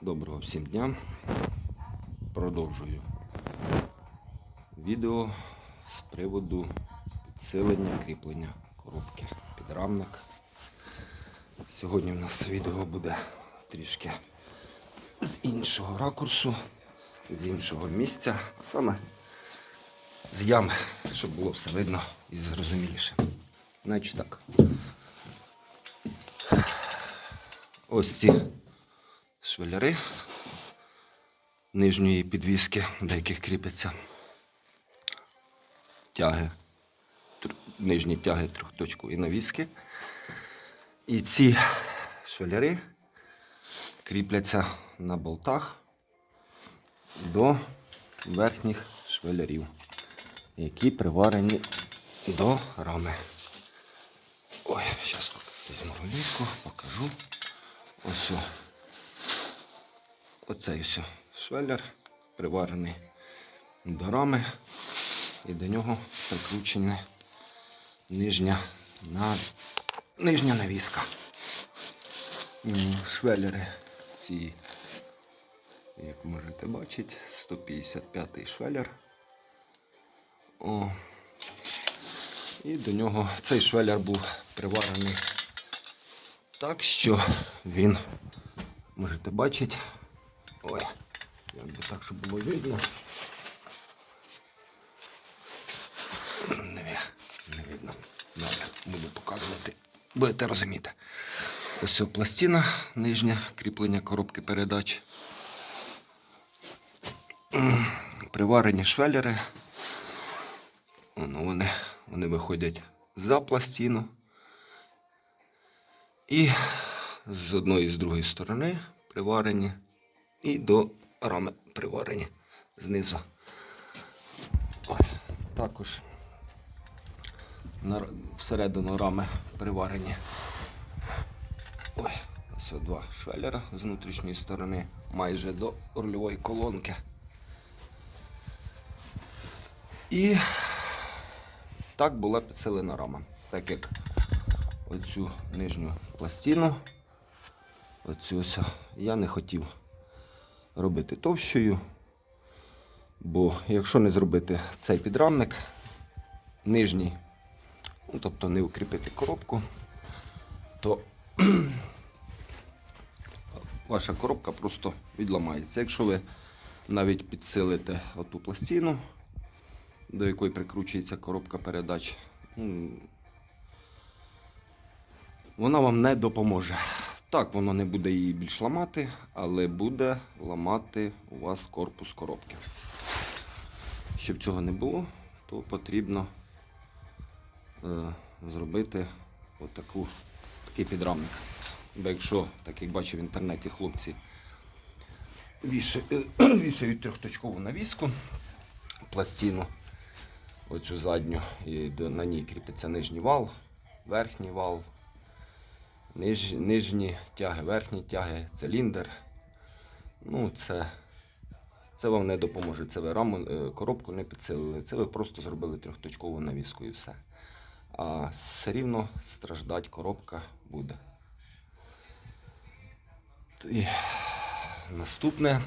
Доброго всім дня. Продовжую відео з приводу підсилення кріплення коробки підрамник. Сьогодні в нас відео буде трішки з іншого ракурсу, з іншого місця, саме з ями, щоб було все видно і зрозуміліше. Значить так. Ось ці швеляри нижньої підвіски, до яких кріпляться тяги, нижні тяги трьохточкові навіски. І ці швеляри кріпляться на болтах до верхніх швелярів, які приварені до рами. Ой, зараз візьму рулетку, покажу. Ось. Оцей ось швеллер приварений до рами і до нього прикручена нижня, на, нижня навіска. Швеллери ці, як можете бачити, 155 швеллер. О. І до нього цей швеллер був приварений так, що він, можете бачити, ой, як би так, щоб було видно. Не, не видно. Добре, буду показувати. Будете розуміти. Ось пластина нижня кріплення коробки передач. Приварені швеллери. Вони, вони виходять за пластину. І з одної і з другої сторони приварені. І до рами приварені знизу. Ой, також всередину рами приварені. Ой, ось два швеллера з внутрішньої сторони, майже до рульової колонки. І так була підсилена рама. Так як оцю нижню пластину, оцю ось, я не хотів робити товщою, бо якщо не зробити цей підрамник нижній, ну, тобто не укріпити коробку, то ваша коробка просто відламається. Якщо ви навіть підсилите оту пластину, до якої прикручується коробка передач, вона вам не допоможе. Так, воно не буде її більш ламати, але буде ламати у вас корпус коробки. Щоб цього не було, то потрібно е, зробити отаку, такий підрамник. Бо якщо, так як бачу в інтернеті, хлопці вішають, вішають трьохточкову навіску, пластину, оцю задню, і на ній кріпиться нижній вал, верхній вал, ниж, нижні тяги, верхні тяги, циліндр. Ну, це, це вам не допоможе. Це ви раму, е, коробку не підсилили. Це ви просто зробили трьохточкову навіску і все. А все рівно страждать коробка буде. І наступне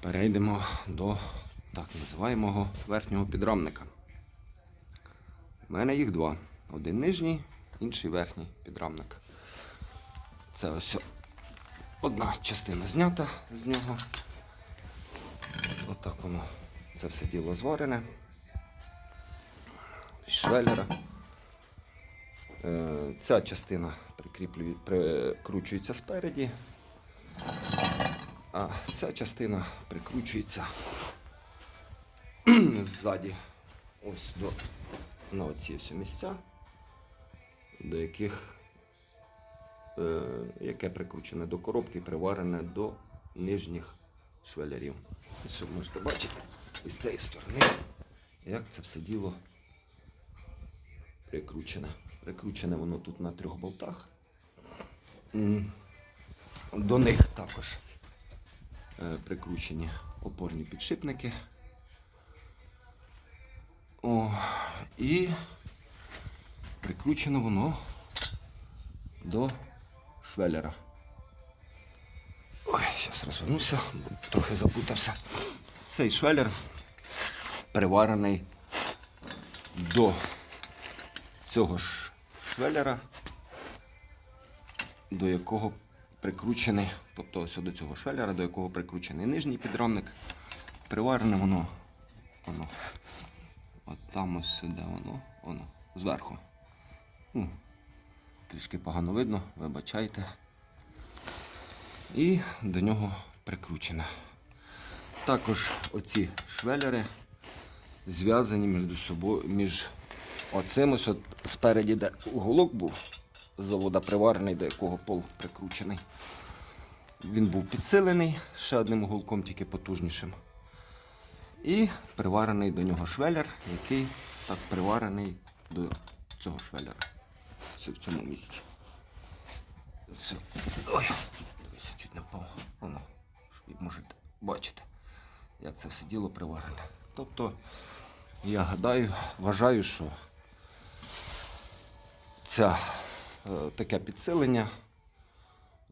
перейдемо до так називаємого верхнього підрамника. У мене їх два. Один нижній, інший верхній підрамник. Це ось одна частина знята з нього. Отак воно це все діло зварене. З Швеллера. Е, Ця частина прикручується спереді, а ця частина прикручується ззаді. Ось до на оці ось місця, до яких е, яке прикручене до коробки, приварене до нижніх швелярів. Ви можете бачити із цієї сторони, як це все діло прикручене. Прикручене воно тут на трьох болтах. До них також е, прикручені опорні підшипники. О, і прикручено воно до швеллера. розвернуся, трохи запутався. Цей швелер приварений до цього ж швелера, до якого прикручений, тобто ось до цього швелера, до якого прикручений нижній підрамник. Приварене воно, воно. От там ось сюди воно, воно, зверху. Трішки погано видно, вибачайте. І до нього прикручене. Також оці швелери зв'язані між собою, між оцим ось от спереді, де уголок був завода приварений, до якого пол прикручений. Він був підсилений ще одним уголком, тільки потужнішим. І приварений до нього швелер, який так приварений до цього швелера. Все в цьому місці. Все. Ой, дивися, чуть не впав. Воно, щоб можете бачити, як це все діло приварене. Тобто, я гадаю, вважаю, що ця, е, таке підсилення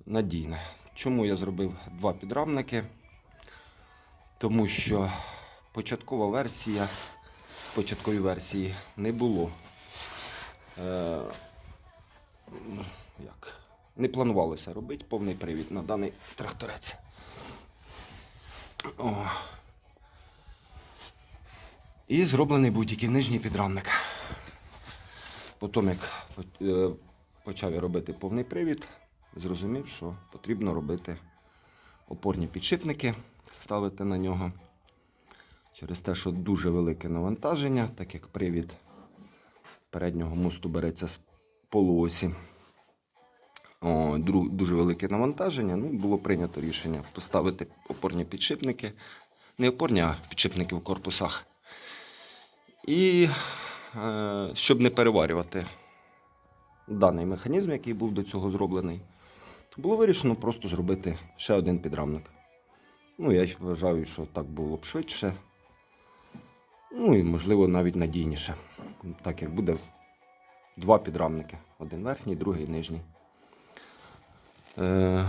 надійне. Чому я зробив два підрамники? Тому що початкова версія, в початковій версії не було. Як? Не планувалося робити повний привід на даний тракторець. О. І зроблений тільки нижній підрамник. Потім, як е, почав я робити повний привід, зрозумів, що потрібно робити опорні підшипники, ставити на нього. Через те, що дуже велике навантаження, так як привід переднього мосту береться з полуосі. О, дуже велике навантаження. Ну, було прийнято рішення поставити опорні підшипники. Не опорні, а підшипники в корпусах. І е, щоб не переварювати даний механізм, який був до цього зроблений, було вирішено просто зробити ще один підрамник. Ну, я вважаю, що так було б швидше. Ну і, можливо, навіть надійніше. Так як буде два підрамники: один верхній, другий нижній. Е,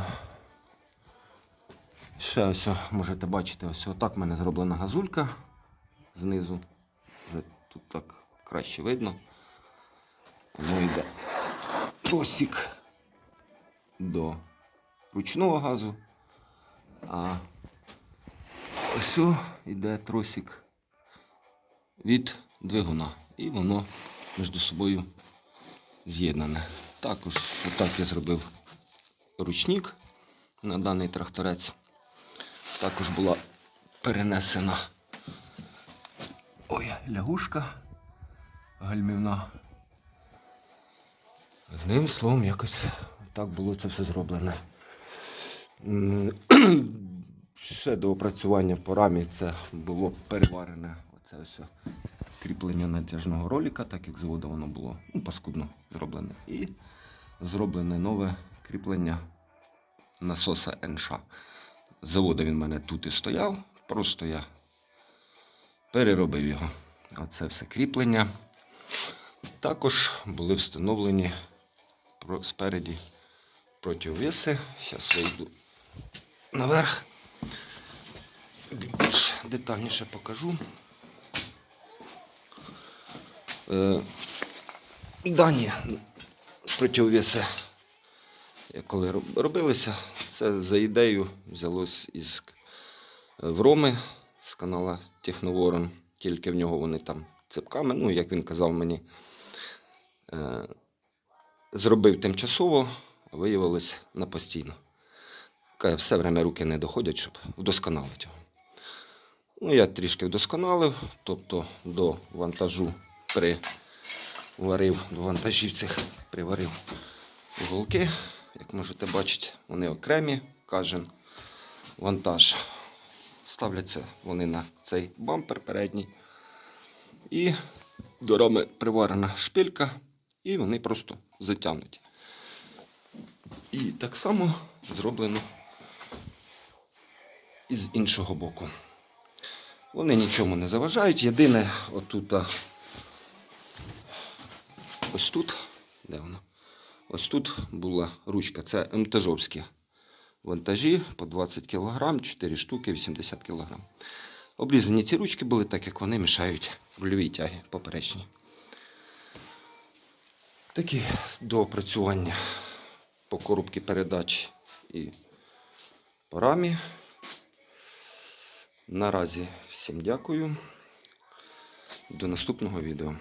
ще ось можете бачити, ось отак в мене зроблена газулька знизу. Вже тут так краще видно. Воно йде тросик до ручного газу, а ось йде тросик від двигуна. І воно між собою з'єднане. Також отак я зробив ручник на даний тракторець. Також була перенесена ой, лягушка гальмівна. Одним словом, якось так було це все зроблене. Ще до опрацювання по рамі це було переварене. Оце ось кріплення натяжного ролика, так як з воно було ну, паскудно зроблене. І зроблене нове кріплення насоса НШ. З він в мене тут і стояв, просто я переробив його. Оце все кріплення. Також були встановлені спереді противовеси. Зараз вийду наверх. Більш детальніше покажу. Е, Дані противовеси, коли робилися, це за ідею взялось із е, Вроми з канала Техноворон. Тільки в нього вони там цепками, ну, як він казав мені, е, зробив тимчасово, а виявилось на постійно. Все время руки не доходять, щоб вдосконалити його. Ну, я трішки вдосконалив, тобто до вантажу приварив до вантажів цих приварив уголки. Як можете бачити, вони окремі, кожен вантаж. Ставляться вони на цей бампер передній. І до рами приварена шпилька, і вони просто затягнуті. І так само зроблено і з іншого боку. Вони нічому не заважають. Єдине, отут, ось тут, де воно? Ось тут була ручка, це МТЗовська вантажі по 20 кг, 4 штуки, 80 кг. Обрізані ці ручки були, так як вони мішають рульовій тяги поперечні. Такі доопрацювання по коробці передач і по рамі. Наразі всім дякую. До наступного відео.